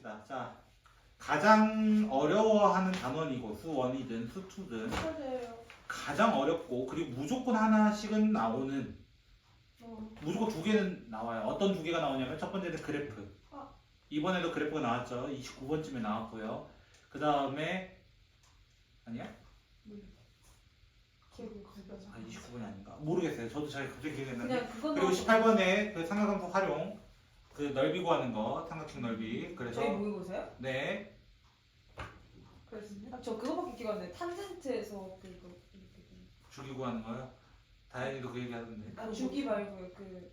봅시다. 자, 가장 어려워하는 단원이고 수원이든 수투든 맞아요. 가장 어렵고 그리고 무조건 하나씩은 나오는 어. 무조건 두 개는 나와요. 어떤 두 개가 나오냐면 첫 번째는 그래프. 아. 이번에도 그래프가 나왔죠. 29번쯤에 나왔고요. 그 다음에 아니야? 기억이. 아 29번이 아닌가? 모르겠어요. 저도 잘 갑자기 기억이 안 나는데. 그냥 그건 그리고 나오고. 18번에 그 삼각함수 활용 그 넓이 구하는 거 삼각형 넓이 그래서 저희 모의고사요? 네 그랬습니다. 아, 저 그거밖에 기억 안 나요. 탄젠트에서 그거 이렇게 주기 구하는 거요. 다현이도 그 얘기 하던데. 아 주기 말고요. 그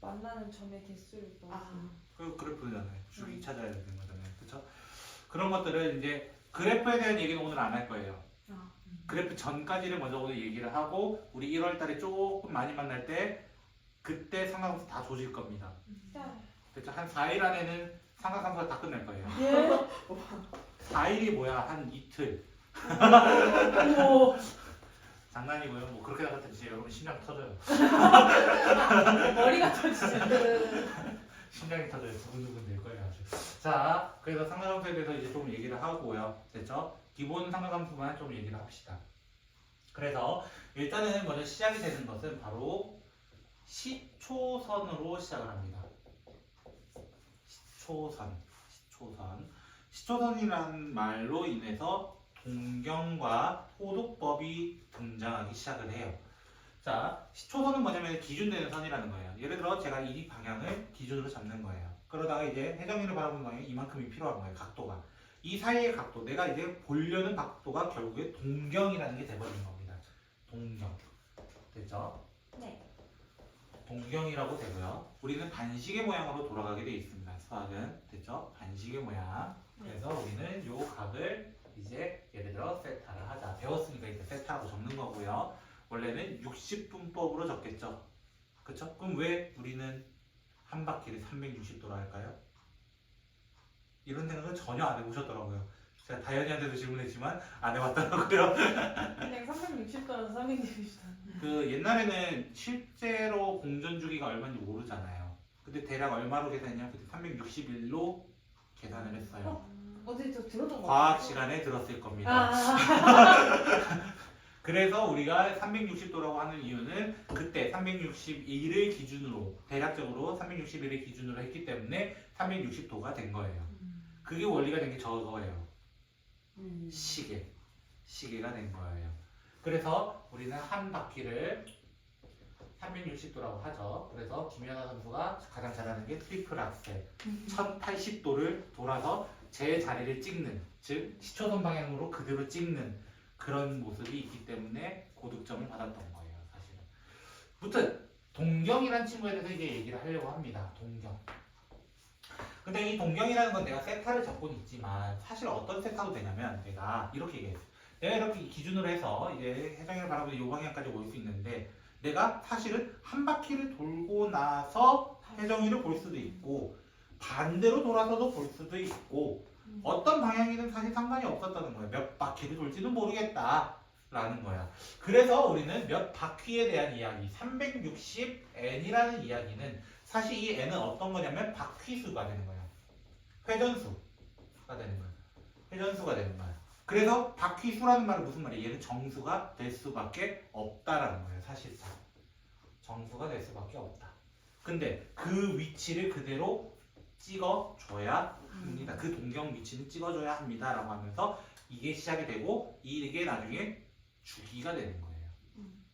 만나는 점의 개수를 또. 아. 그 그래프잖아요. 주기 음. 찾아야 되는 거잖아요. 그렇죠? 그런 것들을 이제 그래프에 대한 얘기는 오늘 안 할 거예요. 아. 그래프 전까지를 먼저 오늘 얘기를 하고 우리 1월 달에 조금 많이 만날 때 그때 삼각함수 다 조질 겁니다. 야, 그렇죠? 한 4일 안에는 삼각함수가 다 끝날 거예요. 예. 4일이 뭐야? 한 이틀. 오. 장난이고요. 뭐 그렇게 나갔더니 진짜 여러분 심장 터져요. 머리가 터지죠. 심장이 터져요. 두근두근 될 거예요. 아주. 자, 그래서 삼각함수에 대해서 이제 좀 얘기를 하고요. 됐죠? 기본 삼각함수만 좀 얘기를 합시다. 그래서 일단은 먼저 시작이 되는 것은 바로 시초선으로 시작을 합니다. 시초선, 시초선. 시초선이라는 말로 인해서 동경과 호독법이 등장하기 시작을 해요. 자, 시초선은 뭐냐면 기준되는 선이라는 거예요. 예를 들어 제가 이 방향을 기준으로 잡는 거예요. 그러다가 이제 해정이를 바라보는 방향이 이만큼이 필요한 거예요. 각도가. 이 사이의 각도, 내가 이제 보려는 각도가 결국에 동경이라는 게 돼버리는 겁니다. 동경. 됐죠? 네. 동경이라고 되고요. 우리는 반시계 모양으로 돌아가게 돼 있습니다. 수학은 됐죠? 반시계 모양. 그래서 우리는 요 각을 이제 예를 들어 세타를 하자. 배웠으니까 이제 세타라고 적는 거고요. 원래는 60분법으로 적겠죠. 그쵸? 그럼 왜 우리는 한 바퀴를 360도로 할까요? 이런 생각을 전혀 안 해보셨더라고요. 제가 다현이한테도 질문했지만 안 해봤더라고요. 그냥 360도라서 360도. 그 옛날에는 실제로 공전 주기가 얼마인지 모르잖아요. 근데 대략 얼마로 계산했냐면 그때 361로 계산을 했어요. 어디 저 들었던 거 과학. 시간에 들었을 겁니다. 아. 그래서 우리가 360도라고 하는 이유는 그때 361을 기준으로 대략적으로 361을 기준으로 했기 때문에 360도가 된 거예요. 그게 원리가 된 게 저거예요. 음. 시계. 시계가 된 거예요. 그래서 우리는 한 바퀴를 360도라고 하죠. 그래서 김연아 선수가 가장 잘하는 게 트리플 악셀. 1080도를 돌아서 제 자리를 찍는, 즉 시초선 방향으로 그대로 찍는 그런 모습이 있기 때문에 고득점을 받았던 거예요, 사실은. 무튼 동경이라는 친구에 대해서 이제 얘기를 하려고 합니다. 동경. 근데 이 동경이라는 건 내가 세타를 적고는 있지만 사실 어떤 세타도 되냐면 내가 이렇게 얘기했어. 내가 이렇게 기준으로 해서 이제 해상을 바라보는 이 방향까지 올 수 있는데 내가 사실은 한 바퀴를 돌고 나서 해정이를 볼 수도 있고 반대로 돌아서도 볼 수도 있고 어떤 방향이든 사실 상관이 없었다는 거예요. 몇 바퀴를 돌지는 모르겠다 라는 거야. 그래서 우리는 몇 바퀴에 대한 이야기, 360n이라는 이야기는 사실 이 n은 어떤 거냐면 바퀴수가 되는 거야. 회전수가 되는 거야. 회전수가 되는 거야. 그래서 바퀴수라는 말은 무슨 말이야? 얘는 정수가 될 수밖에 없다라는 거예요. 사실상 정수가 될 수밖에 없다. 근데 그 위치를 그대로 찍어줘야 합니다. 그 동경 위치는 찍어줘야 합니다 라고 하면서 이게 시작이 되고 이게 나중에 주기가 되는 거예요. 음.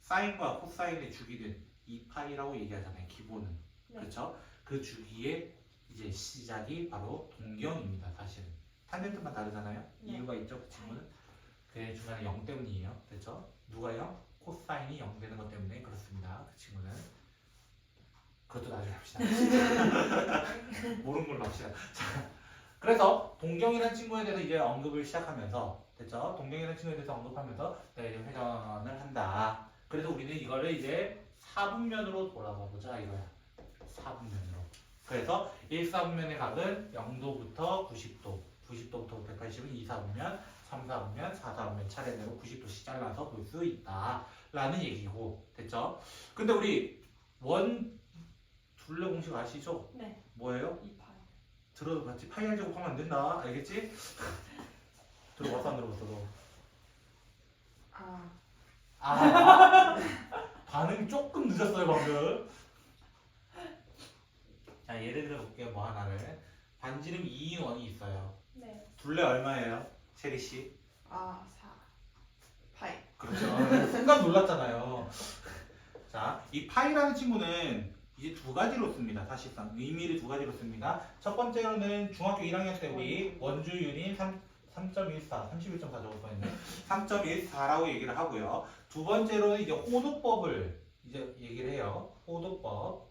사인과 코사인의 주기는 2파이라고 얘기하잖아요. 기본은 네. 그렇죠? 그 주기의 이제 시작이 바로 동경입니다. 사실은 탄젠트만 다르잖아요. 네. 이유가 있죠. 그 친구는 그 중간에 0 때문이에요. 그렇죠? 누가요? 코사인이 0 되는 것 때문에 그렇습니다. 그 친구는 그것도 나중에 합시다. 모르는 걸로 합시다. 자, 그래서 동경이라는 친구에 대해서 이제 언급을 시작하면서 됐죠? 동경이라는 친구에 대해서 언급하면서 내가 이제 회전을 한다. 그래서 우리는 이거를 이제 4분면으로 돌아가 보자 이거야. 4분면으로. 그래서 1, 4분면의 각은 0도부터 90도, 90도부터 180은 2, 4분면, 3, 4분면, 4, 4분면 차례대로 90도씩 잘라서 볼 수 있다. 라는 얘기고 됐죠? 근데 우리 원 둘레 공식 아시죠? 네. 뭐예요? 2파이. 들어도 봤지 파이 알 제곱 하면 안 된다 알겠지? 들어봤어 안 들어봤어 너? 아 아 반응이 조금 늦었어요 방금 자 예를 들어 볼게요 뭐 하나를 반지름 2인 원이 있어요 네. 둘레 얼마예요? 체리씨? 아, 사. 파이. 그렇죠 순간 놀랐잖아요 자 이 파이라는 친구는 이제 두 가지로 씁니다 사실상 의미를 두 가지로 씁니다 첫 번째로는 중학교 1학년 때 우리 원주율인 3, 3.14 31.4 적을 뻔했네 3.14라고 얘기를 하고요 두 번째로는 이제 호도법을 이제 얘기를 해요 호도법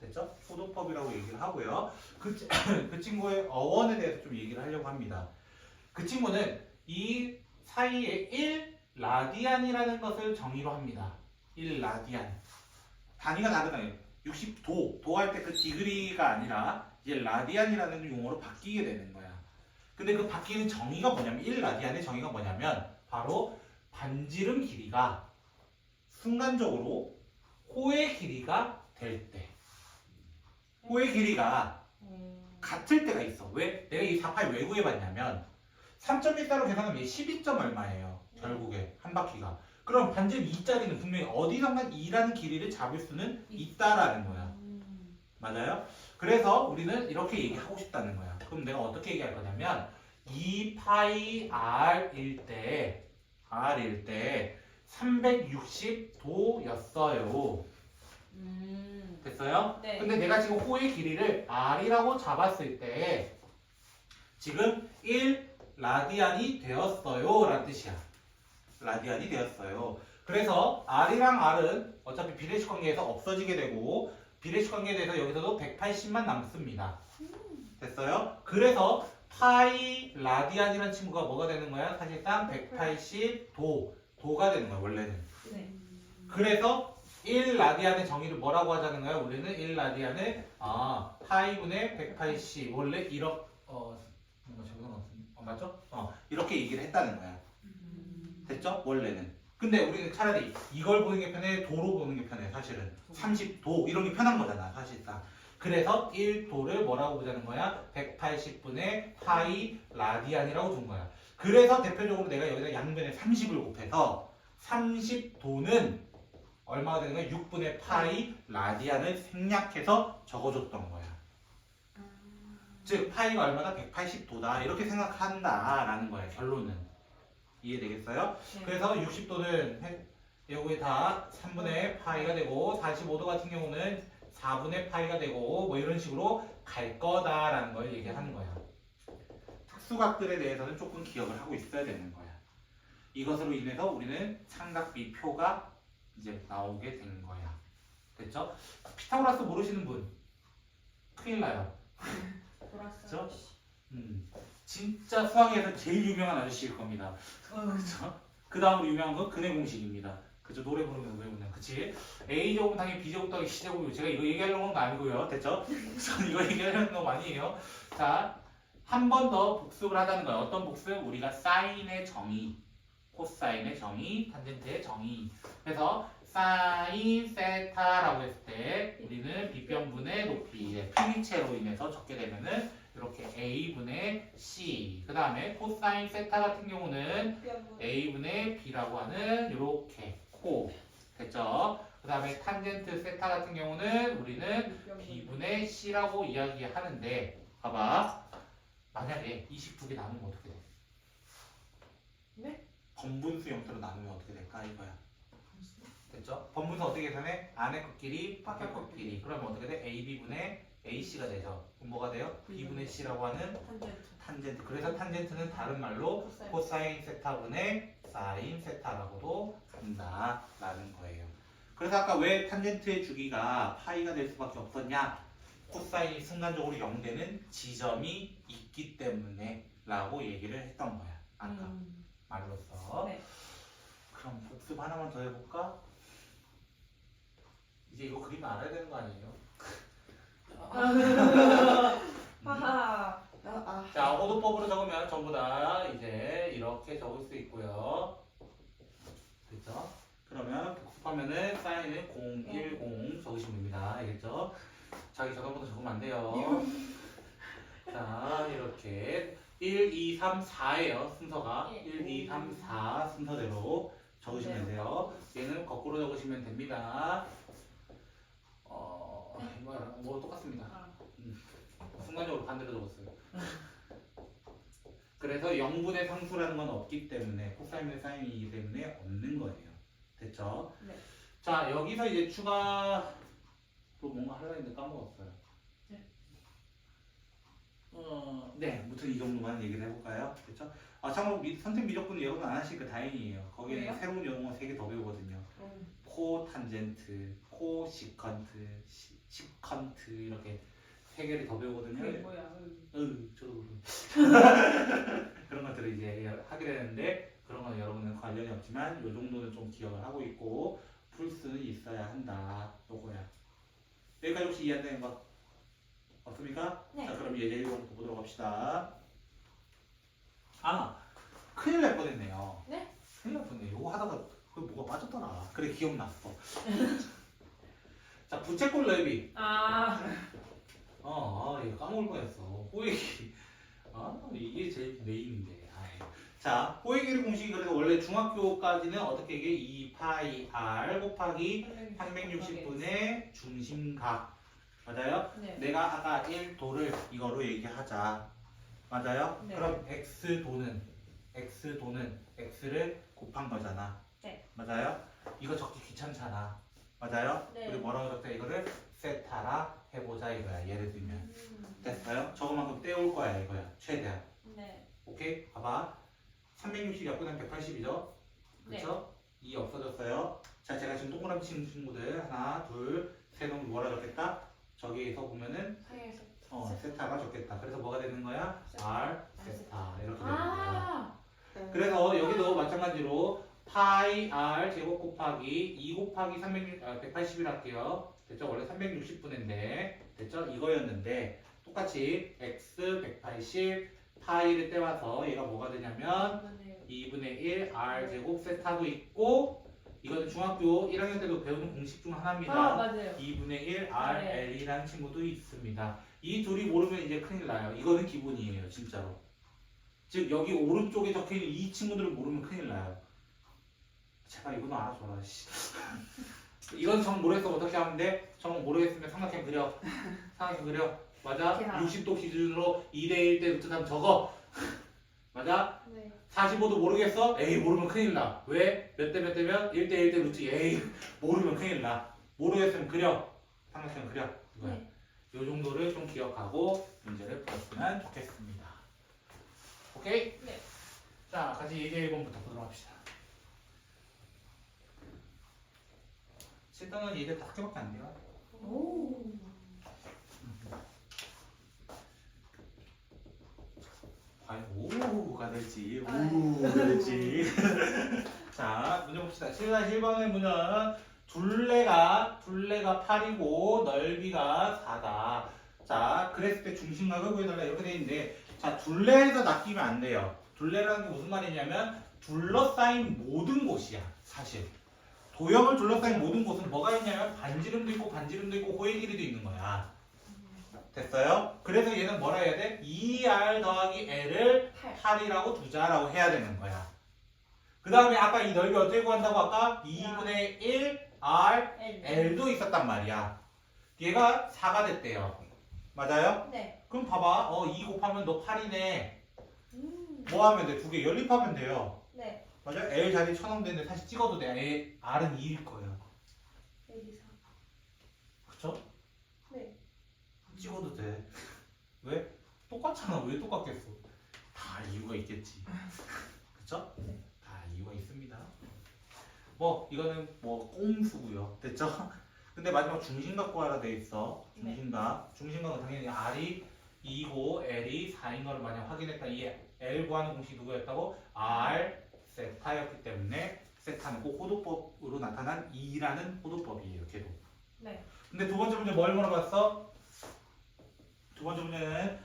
됐죠? 호도법이라고 얘기를 하고요. 그, 치- 그 친구의 어원에 대해서 좀 얘기를 하려고 합니다. 그 친구는 이 사이에 1 라디안이라는 것을 정의로 합니다. 1 라디안. 단위가 다르다요. 60도 도 할 때 그 디그리가 아니라 이제 라디안이라는 용어로 바뀌게 되는 거야. 근데 그 바뀌는 정의가 뭐냐면 1 라디안의 정의가 뭐냐면 바로 반지름 길이가 순간적으로 호의 길이가 될 때 호의 길이가 음. 같을 때가 있어 왜? 내가 이 4파이 왜 구해봤냐면 3.14로 계산하면 얘 12점 얼마예요 결국에 한 바퀴가 그럼 반지름 2짜리는 분명히 어디선가 2라는 길이를 잡을 수는 있다라는 거야 음. 맞아요? 그래서 우리는 이렇게 얘기하고 싶다는 거야. 그럼 내가 어떻게 얘기할 거냐면 2파이 r일 때 r일 때 360도였어요. 음. 됐어요? 네. 근데 내가 지금 호의 길이를 r이라고 잡았을 때 지금 1 라디안이 되었어요 라는 뜻이야. 라디안이 되었어요. 그래서 r이랑 r은 어차피 비례식 관계에서 없어지게 되고 비례식 관계에 대해서 여기서도 180만 남습니다. 됐어요? 그래서 파이 라디안이라는 친구가 뭐가 되는 거야? 사실상 180도 도가 되는 거야 원래는. 네. 그래서 1 라디안의 정의를 뭐라고 하자는 거야? 우리는 1 라디안을 아 파이분의 180 원래 이렇게 어 뭔가 적은 것 같은데 어, 맞죠? 어 이렇게 얘기를 했다는 거야. 음. 됐죠? 원래는. 근데 우리는 차라리 이걸 보는 게 편해, 도로 보는 게 편해, 사실은. 30도, 이런 게 편한 거잖아, 사실상. 그래서 1도를 뭐라고 보자는 거야? 180분의 파이 라디안이라고 준 거야. 그래서 대표적으로 내가 여기다 양변에 30을 곱해서 30도는 얼마가 되는 거야? 6분의 파이 라디안을 생략해서 적어줬던 거야. 즉, 파이가 얼마다? 180도다. 이렇게 생각한다라는 거야, 결론은. 이해되겠어요? 네. 그래서 60도는 여기 다 3분의 파이가 되고 45도 같은 경우는 4분의 파이가 되고 뭐 이런 식으로 갈 거다라는 걸 얘기하는 거야. 특수각들에 대해서는 조금 기억을 하고 있어야 되는 거야. 이것으로 인해서 우리는 삼각비표가 이제 나오게 된 거야. 됐죠? 피타고라스 모르시는 분 큰일 나요. 그죠? 음, 진짜 수학에서 제일 유명한 아저씨일 겁니다. 어. 그쵸? 그 다음으로 유명한 건 근해 공식입니다. 그죠? 노래 부르면서 외우는. 그치? A제곱 당연히 B제곱 더하기 C제곱이고 제가 이거 얘기하려고 한거 아니고요. 됐죠? 저는 이거 얘기하려는 거 아니에요. 자, 한 번 더 복습을 하자는 거예요. 어떤 복습? 우리가 사인의 정의, 코사인의 정의, 탄젠트의 정의. 그래서 사인 세타라고 했을 때 우리는 빗변분의 높이, 필리체로 인해서 적게 되면은 이렇게 a분의 c. 그 다음에 코사인 세타 같은 경우는 a분의 b라고 하는 이렇게 코 됐죠? 그 다음에 탄젠트 세타 같은 경우는 우리는 b분의 c라고 이야기하는데 봐봐 만약에 22개 나누면 어떻게 돼? 네? 번분수 형태로 나누면 어떻게 될까 이거야 됐죠? 번분수 어떻게 계산해? 안에 것끼리 밖에 것끼리 그러면 어떻게 돼? ab분의 ac가 되죠 그럼 뭐가 돼요? b분의 c라고 하는 탄젠트. 그래서 탄젠트는 다른 말로 코사인. 코사인 세타분의 사인 세타라고도 한다라는 거예요. 그래서 아까 왜 탄젠트의 주기가 파이가 될 수밖에 없었냐? 코사인이 순간적으로 0되는 지점이 있기 때문에 라고 얘기를 했던 거야. 아까 음. 말로써. 네. 그럼 복습 하나만 더 해볼까? 이제 이거 그림 알아야 되는 거 아니에요? 음. 하하. 아. 자, 호도법으로 적으면 전부 다 이제 이렇게 적을 수 있고요. 됐죠? 그러면 복습하면은 사인은 010 적으시면 됩니다. 알겠죠? 자기 전화번호 적으면 안 돼요. 자, 이렇게 1, 2, 3, 4예요. 순서가 예. 1, 2, 3, 4 순서대로 적으시면 네. 돼요. 얘는 거꾸로 적으시면 됩니다. 어, 뭐, 뭐 똑같습니다. 아, 순간적으로 반대로 적었어요. 그래서 0분의 상수라는 건 없기 때문에 코사인의 사인이기 때문에 없는 거예요. 됐죠? 네. 자 여기서 이제 추가로 뭔가 하려 했는데 까먹었어요. 네. 어, 네, 무튼 이 정도만 얘기를 해볼까요? 됐죠? 아 참고로 미, 선택 미적분 여러분 안 하시니까 다행이에요. 거기에 왜요? 새로운 용어 3개 더 배우거든요. 음. 코 탄젠트, 코 시컨트, 시, 시컨트 이렇게 세 개를 더 배우거든요. 그게 뭐야? 음. 으, 저도 모르 그런 것들을 이제 하게 되는데 그런 건 여러분은 관련이 없지만 요 정도는 좀 기억을 하고 있고 풀 수는 있어야 한다. 요거야. 여기까지 혹시 이해 안 되는 거 없습니까? 네. 자 그럼 예제 1번부터 보도록 합시다. 아 큰일 날 뻔했네요. 네? 큰일 날 뻔했네. 요거 하다가 그 뭐가 빠졌더라. 그래 기억났어. 자 부채꼴 넓이. 아, 어, 아, 이거 까먹을 뻔했어. 호익이. 아, 이게 제일 메인인데. 아이. 자, 호익의 공식이 그래서 원래 중학교까지는 어떻게 이게 2파이 r 곱하기 360분의 중심각. 맞아요? 네. 내가 아까 1도를 이거로 얘기하자. 맞아요? 네. 그럼 x도는 x도는 x를 곱한 거잖아. 네. 맞아요? 이거 적기 귀찮잖아. 맞아요? 네. 우리 뭐라고 적자 이거를 세타라 해보자 이거야. 예를 들면 음. 됐어요? 저거만큼 떼올 거야 이거야. 최대한. 네. 오케이? 봐봐. 360 약분하면 180이죠? 그렇죠? 2 없어졌어요. 자, 제가 지금 동그라미 치는 친구들 하나, 둘, 세 놈 뭐라 적겠다? 저기에서 보면은. 어, 세타가 적겠다. 그래서 뭐가 되는 거야? R 세타 이렇게 되는 거야. 아, 그래서 여기도 마찬가지로 파이 r 제곱 곱하기 2 곱하기 360, 아, 180을 할게요. 됐죠? 원래 360분인데 됐죠? 이거였는데 똑같이 x 180 파이를 떼와서 얘가 뭐가 되냐면 2분의 1 r 제곱 세타도 있고 이거는 중학교 1학년 때도 배우는 공식 중 하나입니다. 아 맞아요. 2분의 1 RL이라는 친구도 있습니다. 이 둘이 모르면 이제 큰일 나요. 이거는 기본이에요, 진짜로. 즉 여기 오른쪽에 적혀 있는 이 친구들을 모르면 큰일 나요. 제발 이거는 알아줘라. 씨. 이건 정 모르겠어 어떻게 하면 돼? 정 모르겠으면 삼각형 그려. 삼각형 그려. 맞아? 야. 60도 기준으로 2대 1 대 루트 3 적어. 맞아? 네. 45도 모르겠어? 에이 모르면 큰일 나. 왜? 몇 대 몇 대면 1대 1대 루트 에이 모르면 큰일 나. 모르겠으면 그려. 삼각형 그려. 이거야. 네. 요 정도를 좀 기억하고 문제를 풀었으면 좋겠습니다. 오케이? 네. 자, 같이 예제 1번부터 보도록 합시다. 7단은 예제 5개밖에 안 돼요. 오. 과연 오가 될지 아, 우가 될지. 자 문제 봅시다. 7-1번의 문제는 둘레가 둘레가 8이고 넓이가 4다. 자 그랬을 때 중심각을 구해달라. 이렇게 돼 있는데 자 둘레에서 낚이면 안 돼요. 둘레라는 게 무슨 말이냐면 둘러싸인 모든 곳이야 사실. 도형을 둘러싸인 모든 곳은 뭐가 있냐면 반지름도 있고 반지름도 있고 호의 길이도 있는 거야 됐어요? 그래서 얘는 뭐라 해야 돼? 2r 더하기 l을 8. 8이라고 두자라고 해야 되는 거야. 그 다음에 아까 이 넓이 어떻게 구한다고 아까 2분의 1 r L. l도 있었단 말이야. 얘가 4가 됐대요. 맞아요? 네. 그럼 봐봐. 어, 2 곱하면 너 8이네. 음. 뭐 하면 돼? 두 개 연립하면 돼요. 네. 맞아요? l 자리 쳐놓으면 되는데 사실 찍어도 돼. R은 2일 거예요. 4. 그쵸? 네. 찍어도 돼. 왜? 똑같잖아. 왜 똑같겠어? 다 이유가 있겠지. 그쵸? 네. 다 이유가 있습니다. 뭐 이거는 뭐 꼼수고요. 됐죠? 근데 마지막 중심각 구하라 돼 있어. 네. 중심각. 중심각은 당연히 R이 2고 L이 4인 거를 만약 확인했다. 이 L 구하는 공식이 누구였다고? R 세타였기 때문에 세타는 꼭 호도법으로 나타난 2라는 호도법이에요. 걔도. 네. 근데 두 번째 문제 뭘 물어봤어? 두 번째 문제는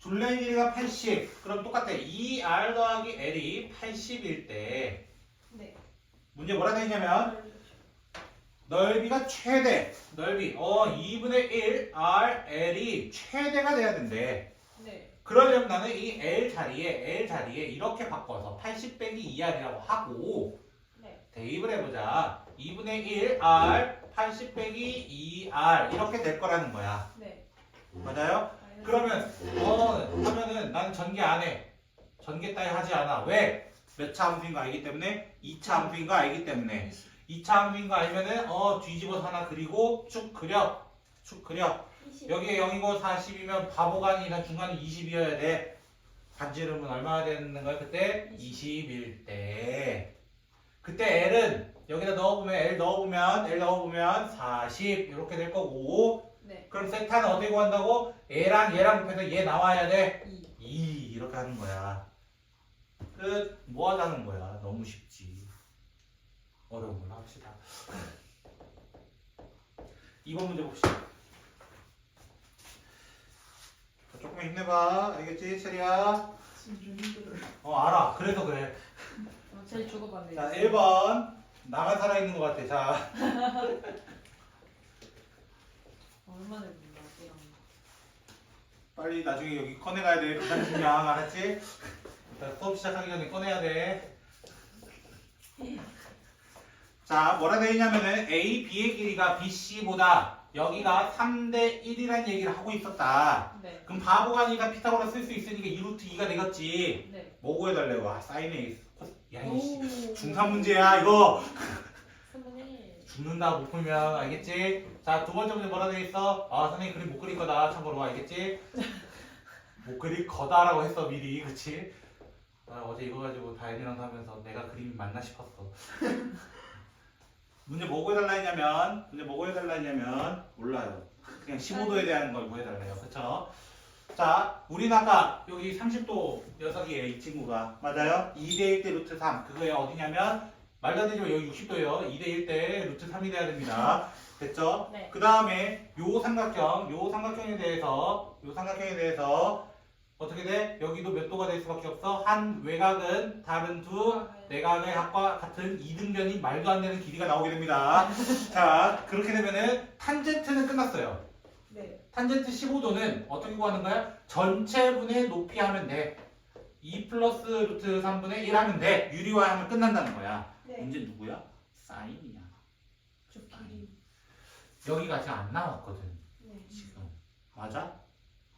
둘레 길이가 80. 그럼 똑같아. 2r 더하기 l이 80일 때 네. 문제 뭐라 돼 있냐면 넓이가 최대. 넓이. 어, 2분의 1 r l이 최대가 돼야 된대. 네. 그러려면 나는 이 L 자리에 L 자리에 이렇게 바꿔서 80 빼기 2R이라고 하고 네. 대입을 해보자. 2분의 1 R 80 빼기 2R 이렇게 될 거라는 거야. 네. 맞아요? 그러면 어 하면은 나는 전개 안 해. 전개 따위 하지 않아. 왜? 몇 차 함수인 거 알기 때문에 2차 함수인 거 알기 때문에 2차 함수인 거 알면은 어 뒤집어서 하나 그리고 쭉 그려. 쭉 그려. 20. 여기에 0이고 40이면 바보가 아니라 중간이 20이어야 돼. 반지름은 얼마나 되는 거야? 그때 20일 때. 그때 L은 여기다 넣어보면 L 넣어보면 L 넣어보면 40 이렇게 될 거고 네. 그럼 세타는 어떻게 구한다고? 얘랑 얘랑 곱해서 얘 나와야 돼. 2. 2 이렇게 하는 거야. 끝. 뭐 하자는 거야. 너무 쉽지. 어려운 걸로 합시다. 2번 문제 봅시다. 자, 조금만 힘내봐. 알겠지, 체리야? 지금 좀 힘들어요. 어, 알아. 그래서 그래. 어, 제일 주고받네. 자, 1번. 나만 살아있는 것 같아. 자, 얼마나. 이런. 빨리 나중에 여기 꺼내가야 돼. 가장 중요한 알았지? 일단 수업 시작하기 전에 꺼내야 돼. 자, 뭐라 되어 있냐면은 A, B의 길이가 BC보다 여기가 3대 1이라는 얘기를 하고 있었다. 네. 그럼 바보가 아니라 피타고라 쓸 수 있으니까 2루트 2가 되겠지. 네. 뭐 구해달래고? 아, 사인에 있어. 야, 이 씨. 오. 중3 문제야, 이거. 3분의 1. 죽는다 못 풀면 알겠지? 자 두 번째 문제 뭐라 돼 있어? 아 선생님 그림 못 그릴 거다 참고로 알겠지? 못 그릴 거다라고 했어 미리 그치? 아, 어제 이거 가지고 다현이랑 하면서 내가 그림이 맞나 싶었어 문제 뭐 구해달라 했냐면 문제 뭐 구해달라 했냐면 몰라요 그냥 15도에 대한 걸 구해달래요 그쵸? 자 우리는 아까 여기 30도 녀석이에요 이 친구가 맞아요? 2대 1 대 루트 3 그거에 어디냐면 말도 안 되지만 여기 60도예요. 2대 1 때 루트 3이 돼야 됩니다. 됐죠? 네. 그 다음에 요 삼각형, 요 삼각형에 대해서, 요 삼각형에 대해서 어떻게 돼? 여기도 몇 도가 될 수밖에 없어? 한 외곽은 다른 두 내각의 합과 같은 이등변이 말도 안 되는 길이가 나오게 됩니다. 자, 그렇게 되면은 탄젠트는 끝났어요. 네. 탄젠트 15도는 어떻게 구하는 거야? 전체분의 높이 하면 돼. 2 플러스 루트 3분의 1 하면 돼. 유리화하면 끝난다는 거야. 네. 문제 누구야? 사인이야. 저 길이. 여기가 지금 안 나왔거든. 네. 지금. 맞아?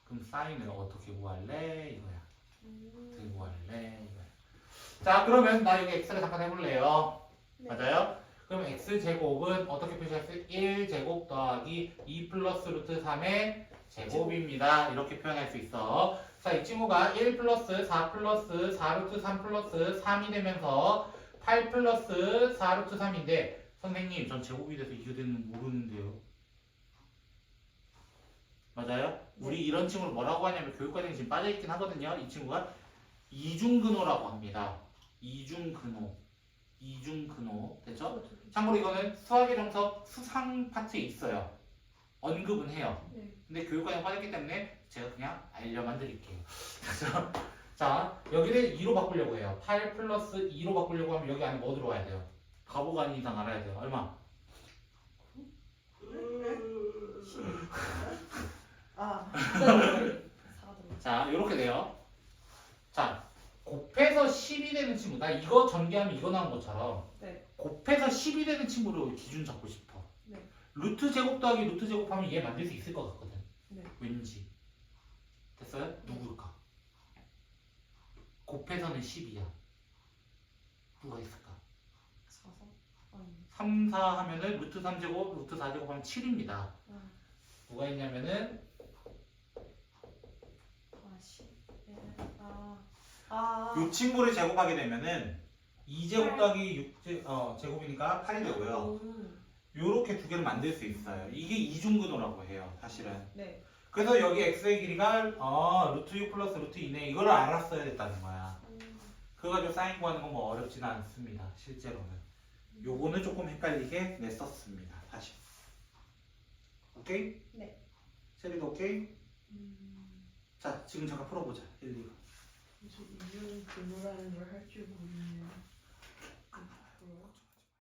그럼 사인을 어떻게 구할래? 이거야. 어떻게 음. 구할래? 이거야. 자, 그러면 나 여기 x를 잠깐 해볼래요. 네. 맞아요? 그럼 x 제곱은 어떻게 표시할 수? 1 제곱 더하기 2 플러스 루트 3의 제곱입니다. 이렇게 표현할 수 있어. 자, 이 친구가 1 플러스 4 플러스 4 루트 3 플러스 3이 되면서 8 플러스 4 루트 3인데 선생님, 전 제곱이 돼서 이게 되는 모르는데요. 맞아요? 우리 이런 친구를 뭐라고 하냐면 교육과정에 지금 빠져있긴 하거든요. 이 친구가 이중근호라고 합니다. 이중근호. 이중근호. 됐죠? 참고로 이거는 수학의 정석 수상 파트에 있어요. 언급은 해요. 네. 근데 교육과정 빠졌기 때문에 제가 그냥 알려만 드릴게요. 그래서 자 여기를 2로 바꾸려고 해요. 8 플러스 2로 바꾸려고 하면 여기 안에 뭐 들어와야 돼요? 가보가 아닌 이상 알아야 돼요. 얼마? 아. 4도. 자 이렇게 돼요. 자 곱해서 10이 되는 친구. 나 이거 전개하면 이거 나온 것처럼 네. 곱해서 10이 되는 친구로 기준 잡고 싶어. 네. 루트 제곱 더하기 루트 제곱하면 얘 만들 수 있을 것 같거든. 네. 왠지. 됐어요? 누굴까? 곱해서는 10이야. 누가 있을까? 4서. 아니. 3, 4 하면은 루트 3제곱, 루트 4제곱 하면 7입니다. 아. 누가 있냐면은 아, 10. 네. 아. 아. 이 친구를 제곱하게 되면은 2제곱 더하기 6 제, 어, 제곱이니까 8이 되고요. 음. 요렇게 두 개를 만들 수 있어요. 이게 이중근호라고 해요, 사실은. 네. 그래서 여기 x의 길이가 어, 루트 6 플러스 루트 2네. 이거를 알았어야 됐다는 거야. 음. 그거 가지고 사인 구하는 건 뭐 어렵지는 않습니다. 실제로는. 요거는 조금 헷갈리게 냈었습니다. 다시. 오케이? 네. 체리도 오케이? 음. 자, 지금 잠깐 풀어보자. 1, 2번. 그래서 이유는 근호라는 걸 할 줄 모르네요.